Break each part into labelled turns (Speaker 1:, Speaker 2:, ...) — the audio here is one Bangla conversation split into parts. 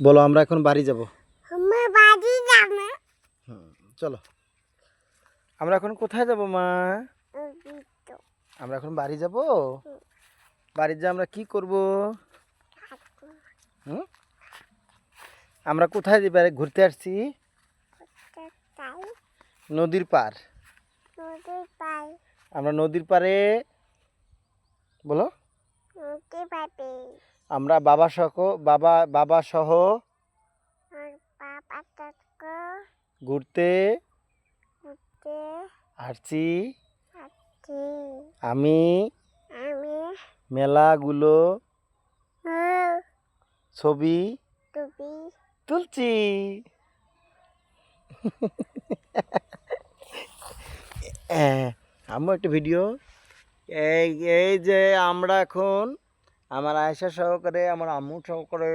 Speaker 1: বলো আমরা এখন বাড়ি যাব।
Speaker 2: আমার বাড়ি যাবে।
Speaker 1: চলো। আমরা এখন কোথায় যাব মা? আমরা এখন বাড়ি যাব? বাড়ি যে আমরা কি করব? হুম? আমরা কোথায় এবারে ঘুরতে আসছি। নদীর পার আমরা নদীর পারে বলো। আমরা বাবা সহ বাবা বাবা সহ ঘুরতে আসছি। আমি মেলাগুলো
Speaker 2: ও
Speaker 1: ছবি তুলছি। আমি একটা ভিডিও। এই এই যে আমরা এখন আমার আয়সা সহকারে আমার আম্মু সহকারে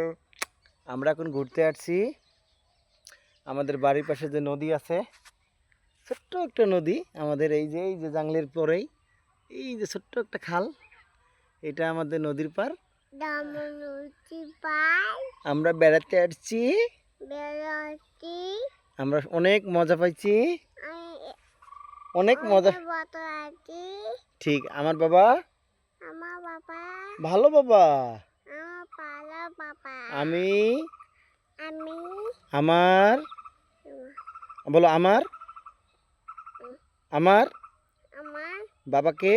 Speaker 1: আমরা এখন ঘুরতে আসছি। আমাদের বাড়ির পাশে যে নদী আছে ছোট্ট একটা নদী আমাদের এই যে এই যে জাংলের পরেই এই যে ছোট্ট একটা খাল এটা আমাদের নদীর পার আমরা বেড়াতে আসছি। আমরা অনেক মজা পাইছি। অনেক মজা ঠিক আমার বাবা ভালো বাবা? আমি?
Speaker 2: আমি?
Speaker 1: আমার? বলো আমার? আমার? বাবাকে?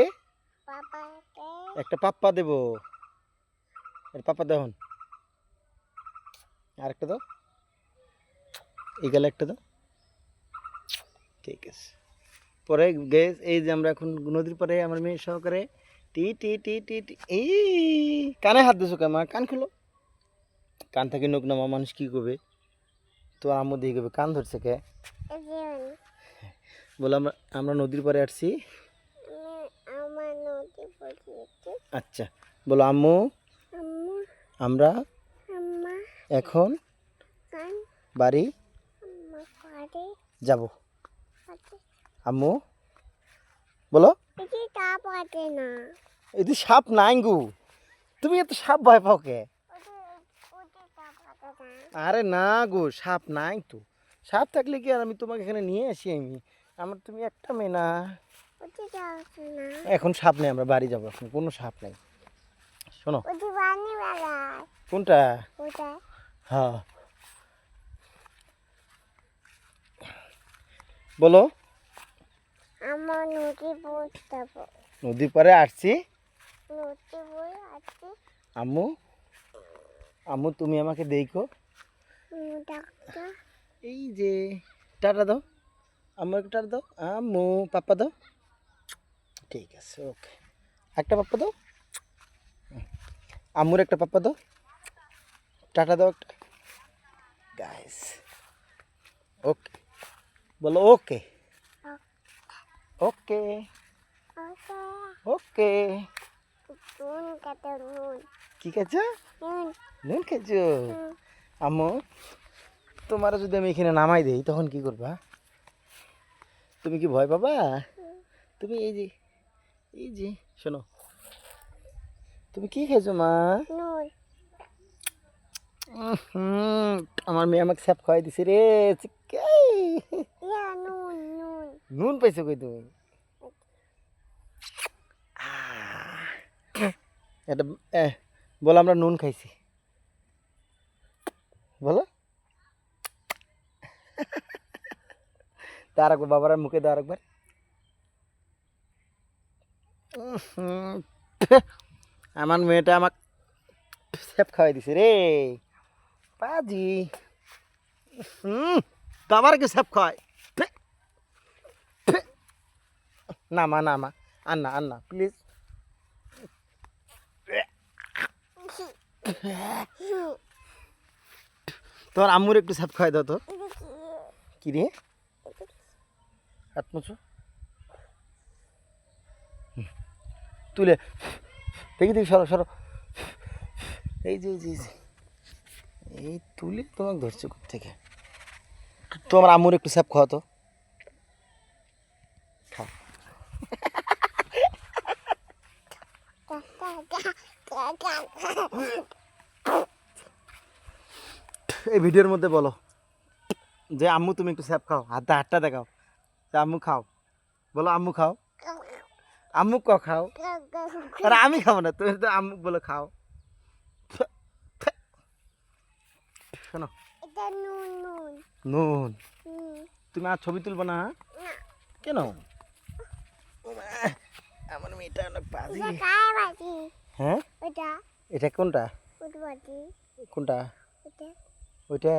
Speaker 1: একটা পাপ্পা দেব। পাপ্পা দেখুন আর একটা দাও। এই গেলে একটা দাও। ঠিক আছে। পরে গ্যাস এই যে আমরা এখন নদীর পরে আমার মেয়ে সহকারে টি টি টি টি টি। এই, কানে হাত দিছো কেমন কান খুলো। কান থেকে নোক নামা মানুষ কি করবে? তো আম্মু দিয়ে করবে কান ধরছে কে? বলে, আমরা আমরা নদীর পরে আসছি। আচ্ছা বলো, আম্মু। আমরা এখন বাড়ি যাব। আম্মু, বলো।
Speaker 2: এটি
Speaker 1: সাপ নাই গু। তুমি এত সাপ ভয় পাও কে? আরে না গো সাপ নাই তো। সাপ থাকলে কি আর আমি তোমাকে এখানে নিয়ে আসি আমি? আমার তুমি একটা মেয়ে না। এখন সাপ নেই আমরা বাড়ি যাব এখন কোনো সাপ নেই। শোনো। কোনটা? হ্যাঁ। বলো।
Speaker 2: আমার নদী বসতে
Speaker 1: নদীর পাড়ে আসছি।
Speaker 2: নদী বই আছে
Speaker 1: আম্মু আম্মু তুমি আমাকে দেখো।
Speaker 2: ডাক্তার।
Speaker 1: এই যে টাটা দাও। আম্মু একটা টাটা দাও। আম্মু পাপ্পা দাও। ঠিক আছে ওকে। একটা পাপ্পা দাও। আম্মুর একটা পাপ্পা দাও। টাটা দাও একটা। Guys okay. বলো ওকে। ওকে।
Speaker 2: ওকে।
Speaker 1: কি খেয়েছো
Speaker 2: নুন।
Speaker 1: খেয়েছো। আম্মু তোমার যদি আমি এখানে নামাই দেই তখন কি করবা? তুমি কি ভয় পাবা? তুমি এই যে এই যে শোনো। তুমি কি খেয়েছো মা? আমার মেয়ে আমাকে স্যাপ খাওয়াই দিছে রে চিক্কাই।
Speaker 2: নুন
Speaker 1: পাইছো কই তুমি? এটা বলো আমরা নুন খাইছি। বলো। তার একবার বাবার মুখে দাও উহুম, আমার মেয়েটা আমাকে স্যাপ খাওয়াই দিছে রে। পাজি। হুম বাবার কি স্যাপ খাওয়ায়। নামা নামা আন্না আন্না প্লিজ তোমার আম্মুর একটু স্যাপ খাওয়াই দাও তো। কি রে? হাত। তুলে। দেখি দেখি, সরো সরো। এই যে এই যে, এই তুলে তোমাকে ধরছে থেকে তোমার আম্মুর একটু স্যাপ খাওয়া তো খাও
Speaker 2: কাকা কাকা কাকা
Speaker 1: এই ভিডিওর মধ্যে বলো। যে আম্মু তুমি একটু স্যাপ খাও হাতে হাতটা দেখাও। যে আম্মু খাও। বলো আম্মু খাও। আম্মু ক খাও? আর আমি খাব না তুমি তো আম্মু বলো খাও। শোনো।
Speaker 2: নুন
Speaker 1: তুমি আর ছবি তুলবো না হ্যাঁ? কেন? আমার মেয়েটা অনেক বাজি? হ্যাঁ?
Speaker 2: এটা
Speaker 1: এটা কোনটা? কোনটা?
Speaker 2: এটা
Speaker 1: ওইটা।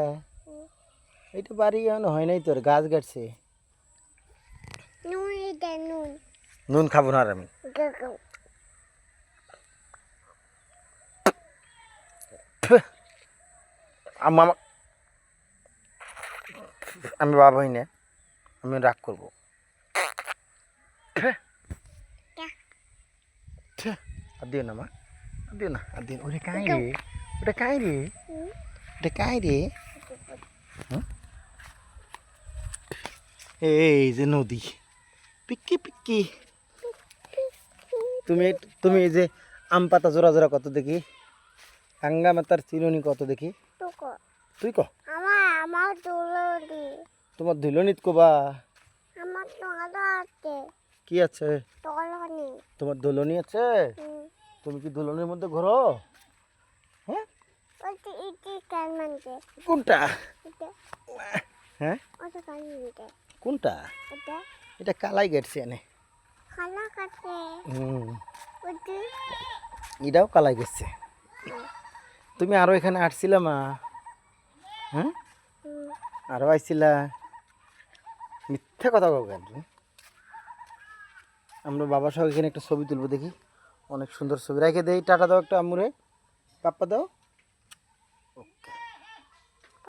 Speaker 1: এইটা বাড়ি এখনও হয় নাই তোর গাছ গাড়ছে
Speaker 2: নুন এটা নুন।
Speaker 1: নুন খাব না আর আমি। আমি বাবা হই না আমি রাগ করব। আর দিও না মা আর দিও না আর দিও ওটা কাই রে ওটা কাই রে ওটা কাই রে এই যে নদী পিক্কি পিক্কি তুমি তুমি এই যে আম পাতা জোড়া জোড়া কত দেখি হাঙ্গা মাতার চিরুনি কত দেখি তুই ক
Speaker 2: আমার
Speaker 1: তোমার ধুলনিত কবা
Speaker 2: আমার
Speaker 1: কি আছে তোমার দোলনি আছে তুমি কি দোলনির মধ্যে ঘোরো? হ্যাঁ? কোনটা? হ্যাঁ? কোনটা?
Speaker 2: এটা।
Speaker 1: এটা কালাই গেটছে এনে। এটাও কালাই গেছে তুমি আরও এখানে আসছিলা মা। হ্যাঁ? আরও আইছিলা। মিথ্যা কথা কেন তুমি? আমরা বাবার সঙ্গে এখানে একটা ছবি তুলবো দেখি। অনেক সুন্দর ছবি। রেখে দেই টাটা দাও একটা আমুরে পাপ্পা দাও।